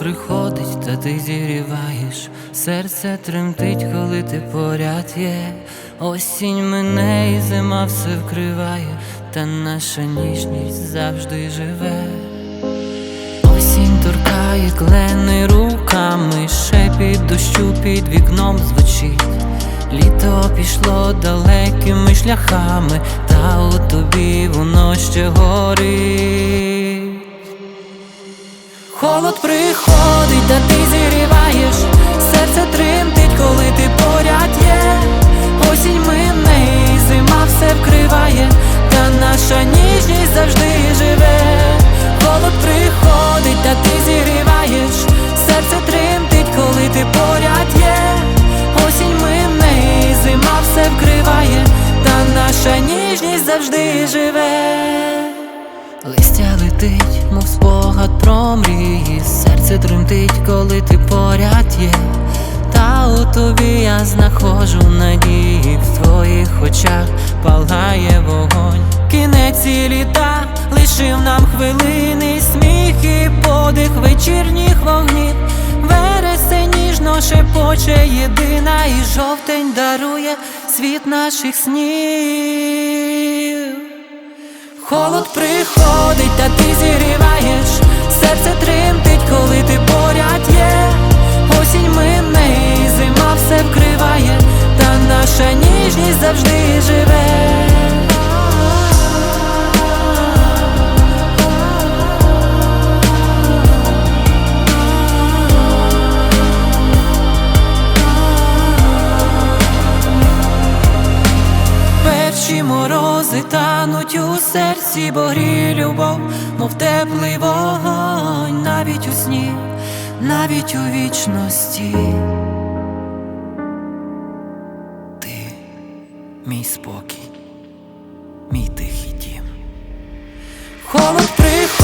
Приходить, та ти зігріваєш, серце тремтить, коли ти поряд є. Осінь мене і зима все вкриває, та наша ніжність завжди живе. Осінь торкає клени руками, шепіт дощу під вікном звучить. Літо пішло далекими шляхами, та у тобі воно ще горить. Холод приходить, та ти зігріваєш, серце тремтить, коли ти поряд є. Осінь мине, і зима все вкриває, та наша ніжність завжди живе. Холод приходить, та ти зігріваєш, серце тремтить, коли ти поряд є. Осінь мине, і зима все вкриває, та наша ніжність завжди живе. Листя летить, мов спогад про мрії, серце тремтить, коли ти поряд є. Та у тобі я знаходжу надії, в твоїх очах палає вогонь. Кінець і літа лишив нам хвилини, сміх і подих вечірніх вогнів. Вересень ніжно шепоче єдина, і жовтень дарує світ наших снів. Холод приходить, та ти зігріваєш, серце тримтить, коли ти поряд є. Осінь мине, і зима все вкриває, та наша ніжність завжди морози тануть у серці, бо гріє любов, мов теплий вогонь, навіть у сні, навіть у вічності. Ти мій спокій, мій тихий дім. Холод приходить.